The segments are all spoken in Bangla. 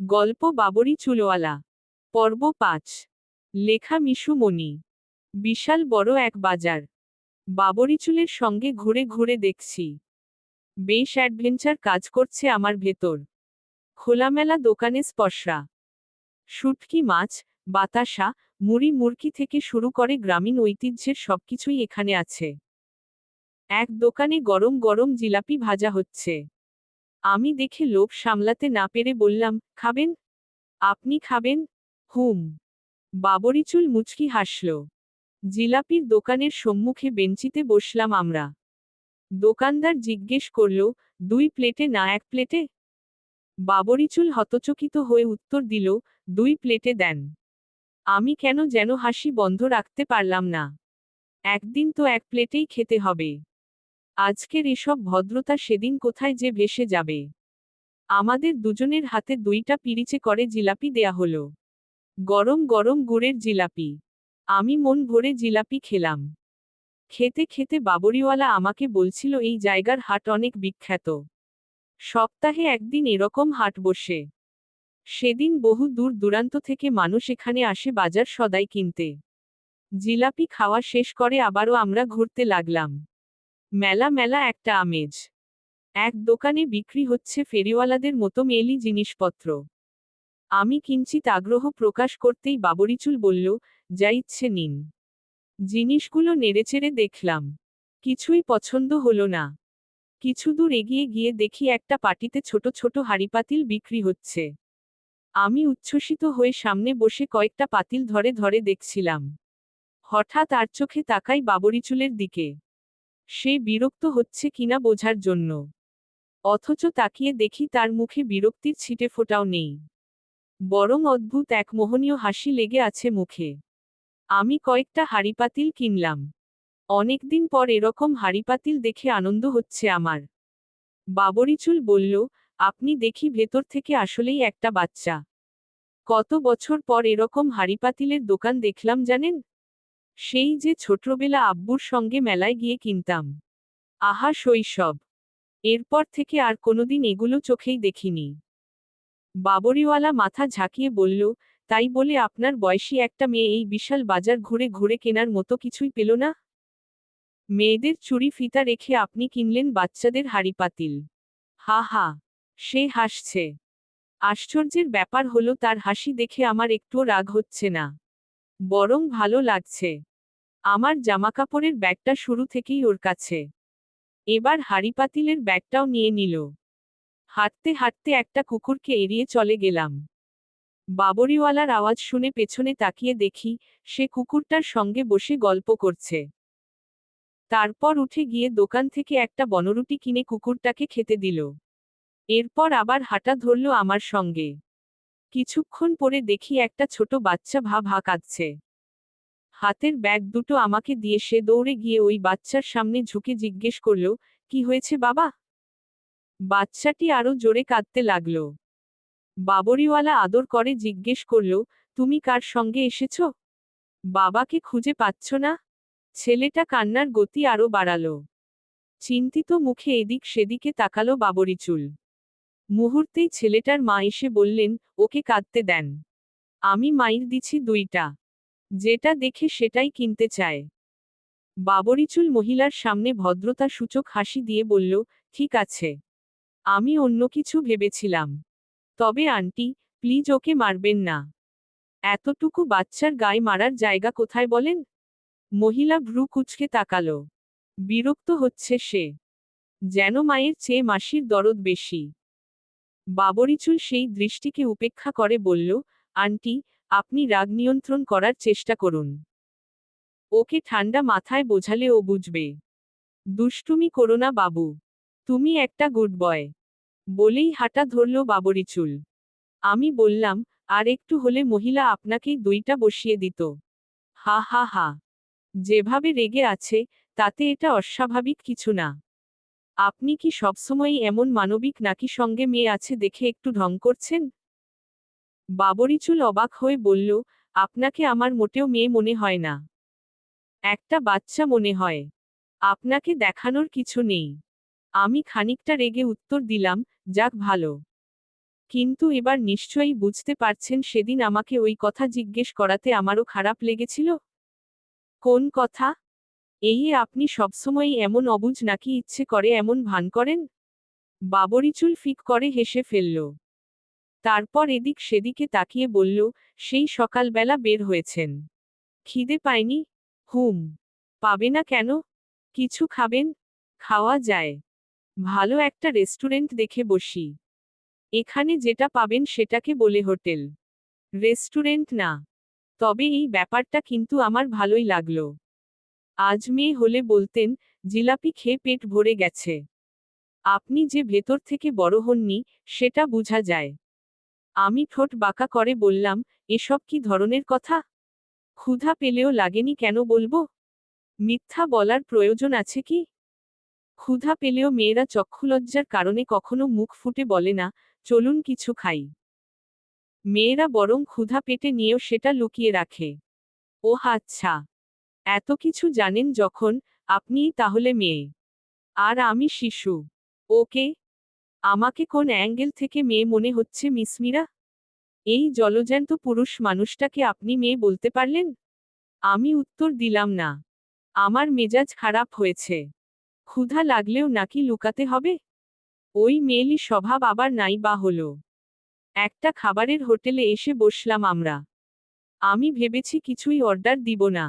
গল্প বাবরি চুলওয়ালা। পর্ব পাঁচ। লেখা মিশু মণি। বিশাল বড় এক বাজার। বাবরি চুলের সঙ্গে ঘুরে ঘুরে দেখছি। বেশ অ্যাডভেঞ্চার কাজ করছে আমার ভেতর। খোলামেলা দোকানে স্পর্শা। শুটকি মাছ, বাতাসা, মুড়ি মুরকি থেকে শুরু করে গ্রামীণ ঐতিহ্যের সবকিছুই এখানে আছে। এক দোকানে গরম গরম জিলাপি ভাজা হচ্ছে। আমি দেখে লোভ সামলাতে না পেরে বললাম, খাবেন? আপনি খাবেন? হুম। বাবরিচুল মুচকি হাসল। জিলাপির দোকানের সম্মুখে বেঞ্চিতে বসলাম আমরা। দোকানদার জিজ্ঞেস করল, দুই প্লেটে না এক প্লেটে? বাবরিচুল হতচকিত হয়ে উত্তর দিল, দুই প্লেটে দেন। আমি কেন যেন হাসি বন্ধ রাখতে পারলাম না। একদিন তো এক প্লেটেই খেতে হবে। আজকের এসব ভদ্রতা সেদিন কোথায় যে ভেসে যাবে। আমাদের দুজনের হাতে দুইটা পিরিচে করে জিলাপি দেয়া হলো। গরম গরম গুড়ের জিলাপি। আমি মন ভরে জিলাপি খেলাম। খেতে খেতে বাবরিওয়ালা আমাকে বলছিল, এই জায়গার হাট অনেক বিখ্যাত। সপ্তাহে একদিন এরকম হাট বসে। সেদিন বহু দূর দূরান্ত থেকে মানুষ এখানে আসে বাজার সদাই কিনতে। জিলাপি খাওয়া শেষ করে আবারও আমরা ঘুরতে লাগলাম। মেলা মেলা একটা আমেজ। এক দোকানে বিক্রি হচ্ছে ফেরিওয়ালাদের মতো মেলি জিনিসপত্র। আমি কিঞ্চিত আগ্রহ প্রকাশ করতেই বাবরিচুল বলল, যা ইচ্ছে নিন। জিনিসগুলো নেড়েচেড়ে দেখলাম। কিছুই পছন্দ হলো না। কিছু দূর এগিয়ে গিয়ে দেখি একটা পাটিতে ছোট ছোট হাড়িপাতিল বিক্রি হচ্ছে। আমি উচ্ছ্বসিত হয়ে সামনে বসে কয়েকটা পাতিল ধরে ধরে দেখছিলাম। হঠাৎ আর চোখে তাকাই বাবরিচুলের দিকে। সে বিরক্ত হচ্ছে কিনা বোঝার জন্য। অথচ তাকিয়ে দেখি তার মুখে বিরক্তির ছিটে ফোটাও নেই। বরং অদ্ভুত এক মোহনীয় হাসি লেগে আছে মুখে। আমি কয়েকটা হাড়িপাতিল কিনলাম। অনেকদিন পর এরকম হাড়িপাতিল দেখে আনন্দ হচ্ছে আমার। বাবরিচুল বলল, আপনি দেখি ভেতর থেকে আসলেই একটা বাচ্চা। কত বছর পর এরকম হাড়িপাতিলের দোকান দেখলাম জানেন? সেই যে ছোটবেলা আব্বুর সঙ্গে মেলায় গিয়ে কিনতাম। আহা শৈশব। এরপর থেকে আর কোনোদিন এগুলো চোখেই দেখিনি। বাবরিওয়ালা মাথা ঝাঁকিয়ে বলল, তাই বলে আপনার বয়সী একটা মেয়ে এই বিশাল বাজার ঘুরে ঘুরে কেনার মতো কিছুই পেল না? মেয়েদের চুরি ফিতা রেখে আপনি কিনলেন বাচ্চাদের হাড়িপাতিল হা হা, সে হাসছে। আশ্চর্যের ব্যাপার হলো তার হাসি দেখে আমার একটুও রাগ হচ্ছে না। বরং ভালো লাগছে। আমার জামাকাপড়ের ব্যাগটা শুরু থেকেই ওর কাছে। এবার হাড়িপাতিলের ব্যাগটাও নিয়ে নিল। হাঁটতে হাঁটতে একটা কুকুরকে এড়িয়ে চলে গেলাম। বাবরিওয়ালার আওয়াজ শুনে পেছনে তাকিয়ে দেখি, সে কুকুরটার সঙ্গে বসে গল্প করছে। তারপর উঠে গিয়ে দোকান থেকে একটা বনরুটি কিনে কুকুরটাকে খেতে দিল। এরপর আবার হাঁটা ধরল আমার সঙ্গে। কিছুক্ষণ পরে দেখি একটা ছোট বাচ্চা ভা ভা কাঁদছে। হাতের ব্যাগ দুটো আমাকে দিয়ে সে দৌড়ে গিয়ে ওই বাচ্চার সামনে ঝুঁকে জিজ্ঞেস করল, কি হয়েছে বাবা? বাচ্চাটি আরও জোরে কাঁদতে লাগল। বাবরিওয়ালা আদর করে জিজ্ঞেস করল, তুমি কার সঙ্গে এসেছ? বাবাকে খুঁজে পাচ্ছ না? ছেলেটা কান্নার গতি আরও বাড়ালো। চিন্তিত মুখে এদিক সেদিকে তাকালো বাবরিচুল। মুহূর্তেই ছেলেটার মা এসে বললেন, ওকে কাঁদতে দেন। আমি মাইর দিছি দুইটা। যেটা দেখে সেটাই কিনতে চায় বাবরিচুল মহিলার সামনে ভদ্রতা সূচক হাসি দিয়ে বলল, ঠিক আছে। আমি অন্য কিছু ভেবেছিলাম। তবে আন্টি, প্লিজ ওকে মারবেন না। এতটুকু বাচ্চার গায়ে মারার জায়গা কোথায় বলেন মহিলা ভ্রু কুচকে তাকালো। বিরক্ত হচ্ছে সে। যেন মায়ের চেয়ে মাসির দরদ বেশি। বাবরিচুল সেই দৃষ্টিকে উপেক্ষা করে বলল, আন্টি, আপনি রাগ নিয়ন্ত্রণ করার চেষ্টা করুন। ওকে ঠান্ডা মাথায় বোঝালে ও বুঝবে। দুষ্টুমি করো না বাবু। তুমি একটা গুড বয়। বলেই হাঁটা ধরল বাবরিচুল আমি বললাম, আর একটু হলে মহিলা আপনাকেই দুইটা বসিয়ে দিত। হা হা হা। যেভাবে রেগে আছে, তাতে এটা অস্বাভাবিক কিছু না। আপনি কি সবসময়ই এমন মানবিক নাকি সঙ্গে মেয়ে আছে দেখে একটু ঢং করছেন? বাবরিচুল অবাক হয়ে বলল, আপনাকে আমার মোটেও মেয়ে মনে হয় না। একটা বাচ্চা মনে হয়। আপনাকে দেখানোর কিছু নেই। আমি খানিকটা রেগে উত্তর দিলাম, যাক ভালো। কিন্তু এবার নিশ্চয়ই বুঝতে পারছেন সেদিন আমাকে ওই কথা জিজ্ঞেস করাতে আমারও খারাপ লেগেছিল? কোন কথা? এই আপনি সবসময়ই এমন অবুজ নাকি ইচ্ছে করে এমন ভান করেন? বাবরিচুল ফিক করে হেসে ফেলল। তারপর এদিক সেদিকে তাকিয়ে বলল, সেই সকালবেলা বের হয়েছেন। খিদে পায়নি? হুম। পাবে না কেন? কিছু খাবেন? খাওয়া যায়। ভালো একটা রেস্টুরেন্ট দেখে বসি। এখানে যেটা পাবেন সেটাকে বলে হোটেল। রেস্টুরেন্ট না। তবে এই ব্যাপারটা কিন্তু আমার ভালোই লাগল। আজ মেয়ে হলে বলতেন, জিলাপি খেয়ে পেট ভরে গেছে। আপনি যে ভেতর থেকে বড় হননি, সেটা বোঝা যায়। আমি ঠোঁট বাঁকা করে বললাম, এসব কি ধরনের কথা? ক্ষুধা পেলেও লাগেনি কেন বলব? মিথ্যা বলার প্রয়োজন আছে কি? ক্ষুধা পেলেও মেয়েরা চক্ষুলজ্জার কারণে কখনো মুখ ফুটে বলে না, চলুন কিছু খাই। মেয়েরা বরং ক্ষুধা পেটে নিয়েও সেটা লুকিয়ে রাখে। ও আচ্ছা। এত কিছু জানেন যখন আপনিই তাহলে মেয়ে। আর আমি শিশু। ওকে? আমাকে কোন অ্যাঙ্গেল থেকে মেয়ে মনে হচ্ছে মিসমিরা এই জলজ্যান্ত পুরুষ মানুষটাকে আপনি মেয়ে বলতে পারলেন? আমি উত্তর দিলাম না। আমার মেজাজ খারাপ হয়েছে। ক্ষুধা লাগলেও নাকি লুকাতে হবে? ওই মেয়েলি স্বভাব আবার নাই বা হলো? একটা খাবারের হোটেলে এসে বসলাম আমরা। আমি ভেবেছি কিছুই অর্ডার দিব না।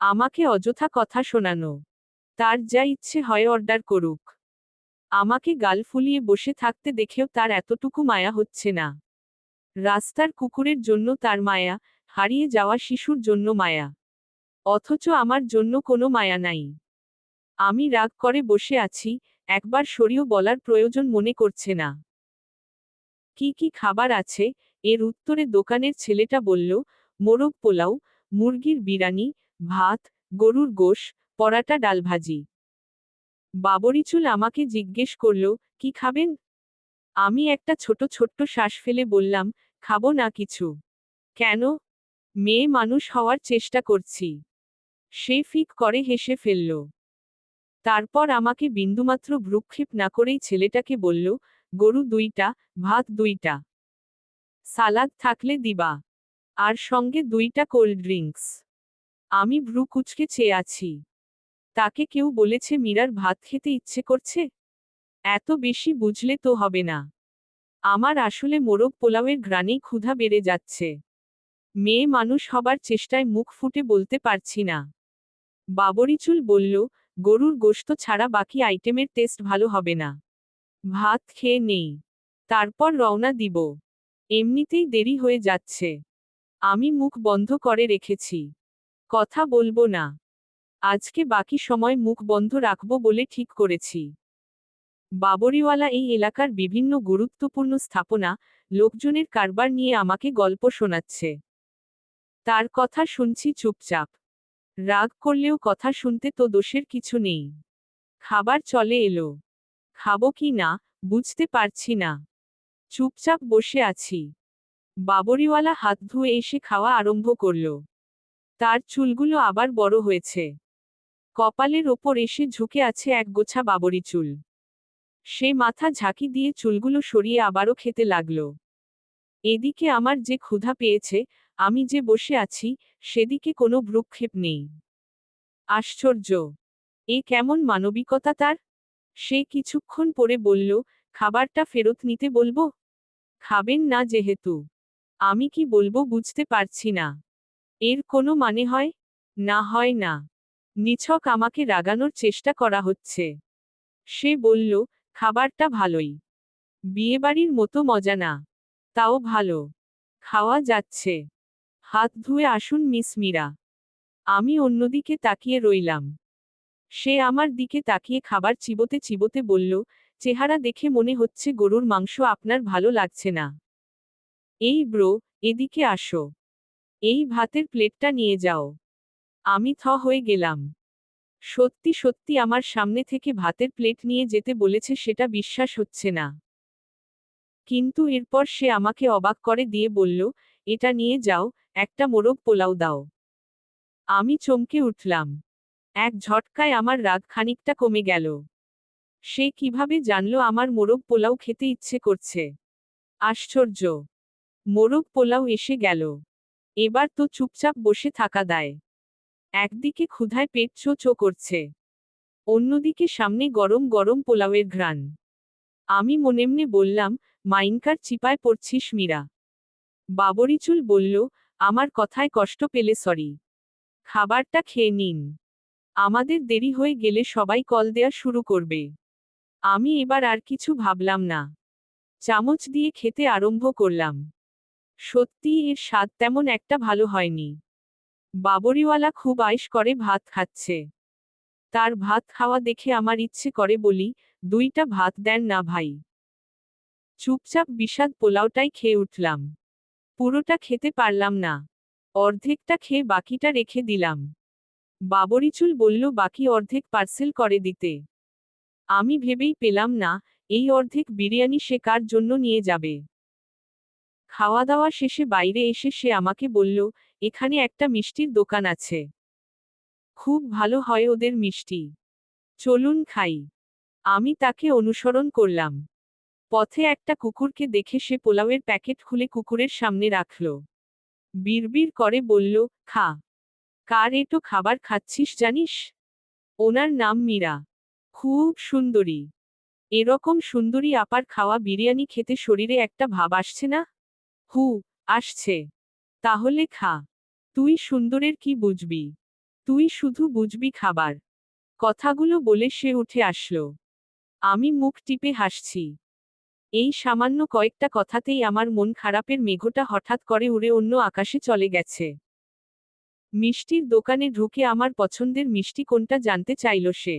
আমাকে অযথা কথা শোনানো। তার যা ইচ্ছে হয় অর্ডার করুক। আমাকে গাল ফুলিয়ে বসে থাকতে দেখেও তার এতটুকু মায়া হচ্ছে না। রাস্তার কুকুরের জন্য তার মায়া, হারিয়ে যাওয়া শিশুর জন্য মায়া। অথচ আমার জন্য কোনো মায়া নাই। আমি রাগ করে বসে আছি, একবার সরিও বলার প্রয়োজন মনে করছে না। কি কি খাবার আছে? এর উত্তরে দোকানের ছেলেটা বলল, মোরগ পোলাও, মুরগির বিরানি ভাত, গরুর গোশ, পরাটা ডাল ভাজি। বাবরিচুল আমাকে জিজ্ঞেস করল, কি খাবেন? আমি একটা ছোট ছোট্ট শ্বাস ফেলে বললাম, খাব না কিছু। কেন? মেয়ে মানুষ হওয়ার চেষ্টা করছি। সে ফিক করে হেসে ফেলল। তারপর আমাকে বিন্দুমাত্র ভ্রুক্ষেপ না করেই ছেলেটাকে বলল, গরু দুইটা, ভাত দুইটা। সালাদ থাকলে দিবা। আর সঙ্গে দুইটা কোল্ড ড্রিঙ্কস। আমি ভ্রু কুচকে চেয়ে আছি। তাকে কেউ বলেছে মীরার ভাত খেতে ইচ্ছে করছে? এত বেশি বুঝলে তো হবে না। আমার আসলে মোরগ পোলাওয়ের ঘ্রাণেই ক্ষুধা বেড়ে যাচ্ছে। মেয়ে মানুষ হবার চেষ্টায় মুখ ফুটে বলতে পারছি না। বাবরিচুল বলল, গরুর গোশত ছাড়া বাকি আইটেমের টেস্ট ভালো হবে না। ভাত খেয়ে নেই। তারপর রওনা দিব। এমনিতেই দেরি হয়ে যাচ্ছে। আমি মুখ বন্ধ করে রেখেছি। কথা বলব না। আজকে বাকি সময় মুখ বন্ধ রাখব বলে ঠিক করেছি। বাবরিওয়ালা এই এলাকার বিভিন্ন গুরুত্বপূর্ণ স্থাপনা লোকজনের কারবার নিয়ে আমাকে গল্প শোনাচ্ছে। তার কথা শুনছি চুপচাপ। রাগ করলেও কথা শুনতে তো দোষের কিছু নেই। খাবার চলে এলো। খাব কি না, বুঝতে পারছি না। চুপচাপ বসে আছি। বাবরিওয়ালা হাত ধুয়ে এসে খাওয়া আরম্ভ করল। তার চুলগুলো আবার বড় হয়েছে। কপালের ওপর এসে ঝুঁকে আছে এক গোছা বাবরি চুল। সে মাথা ঝাঁকি দিয়ে চুলগুলো সরিয়ে আবারও খেতে লাগল। এদিকে আমার যে ক্ষুধা পেয়েছে, আমি যে বসে আছি, সেদিকে কোনো ভ্রুক্ষেপ নেই। আশ্চর্য! এ কেমন মানবিকতা তার? সে কিছুক্ষণ পরে বলল, খাবারটা ফেরত নিতে বলব? খাবেন না যেহেতু। আমি কি বলব বুঝতে পারছি না। এর কোনো মানে হয়? না হয় না। নিছক আমাকে রাগানোর চেষ্টা করা হচ্ছে। সে বলল, খাবারটা ভালোই। বিয়েবাড়ির মতো মজা না। তাও ভালো। খাওয়া যাচ্ছে। হাত ধুয়ে আসুন, মিস মীরা। আমি অন্যদিকে তাকিয়ে রইলাম। সে আমার দিকে তাকিয়ে খাবার চিবোতে চিবোতে বলল, চেহারা দেখে মনে হচ্ছে গরুর মাংস আপনার ভালো লাগছে না। এই ব্রো, এদিকে আসো। এই ভাতের প্লেটটা নিয়ে যাও। আমি থ হয়ে গেলাম। সত্যি সত্যি আমার সামনে থেকে ভাতের প্লেট নিয়ে যেতে বলেছে সেটা বিশ্বাস হচ্ছে না। কিন্তু এরপর সে আমাকে অবাক করে দিয়ে বলল, এটা নিয়ে যাও, একটা মোরগ পোলাও দাও। আমি চমকে উঠলাম। এক ঝটকায় আমার রাগ খানিকটা কমে গেল। সে কীভাবে জানল আমার মোরগ পোলাও খেতে ইচ্ছে করছে? আশ্চর্য! মোরগ পোলাও এসে গেল। এবার তো চুপচাপ বসে থাকা দায়। একদিকে ক্ষুধায় পেট চো চো করছে। অন্যদিকে সামনে গরম গরম পোলাওয়ের ঘ্রাণ। আমি মনেমনে বললাম, মাইনকার চিপায় পড়ছিস মীরা। বাবরিচুল বলল, আমার কথায় কষ্ট পেলে সরি। খাবারটা খেয়ে নিন। আমাদের দেরি হয়ে গেলে সবাই কল দেয়া শুরু করবে। আমি এবার আর কিছু ভাবলাম না। চামচ দিয়ে খেতে আরম্ভ করলাম। সত্যি এর স্বাদ তেমন একটা ভালো হয়নি। বাবরিওয়ালা খুব আয়েশ করে ভাত খাচ্ছে। তার ভাত খাওয়া দেখে আমার ইচ্ছে করে বলি, দুইটা ভাত দেন না ভাই। চুপচাপ বিষাদ পোলাওটাই খেয়ে উঠলাম। পুরোটা খেতে পারলাম না। অর্ধেকটা খেয়ে বাকিটা রেখে দিলাম। বাবরিচুল বলল, বাকি অর্ধেক পার্সেল করে দিতে। আমি ভেবেই পেলাম না, এই অর্ধেক বিরিয়ানি সে কার জন্য নিয়ে যাবে? খাওয়া দাওয়া শেষে বাইরে এসে সে আমাকে বলল, এখানে একটা মিষ্টির দোকান আছে। খুব ভালো হয় ওদের মিষ্টি। চলুন খাই। আমি তাকে অনুসরণ করলাম। পথে একটা কুকুরকে দেখে সে পোলাওয়ের প্যাকেট খুলে কুকুরের সামনে রাখল। বিড়বিড় করে বলল, খা। কার এটো খাবার খাচ্ছিস জানিস? ওনার নাম মীরা। খুব সুন্দরী। এরকম সুন্দরী আপার খাওয়া বিরিয়ানি খেতে শরীরে একটা ভাব আসছে না? হু, আসছে। তাহলে খা। তুই সুন্দরের কি বুঝবি? তুই শুধু বুঝবি খাবার। কথাগুলো বলে সে উঠে আসলো। আমি মুখ টিপে হাসছি। এই সামান্য কয়েকটা কথাতেই আমার মন খারাপের মেঘটা হঠাৎ করে উড়ে অন্য আকাশে চলে গেছে। মিষ্টির দোকানে ঢুকে আমার পছন্দের মিষ্টি কোনটা জানতে চাইল সে।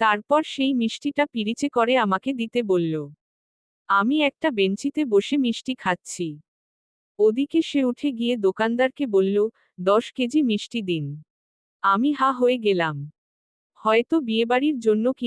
তারপর সেই মিষ্টিটা পিরিচে করে আমাকে দিতে বলল। আমি একটা বেঞ্চিতে বসে মিষ্টি খাচ্ছি। ওদিকে সে উঠে গিয়ে দোকানদারকে বলল, দশ কেজি মিষ্টি দিন। আমি হা হয়ে গেলাম। হয়তো বিয়েবাড়ির জন্য কি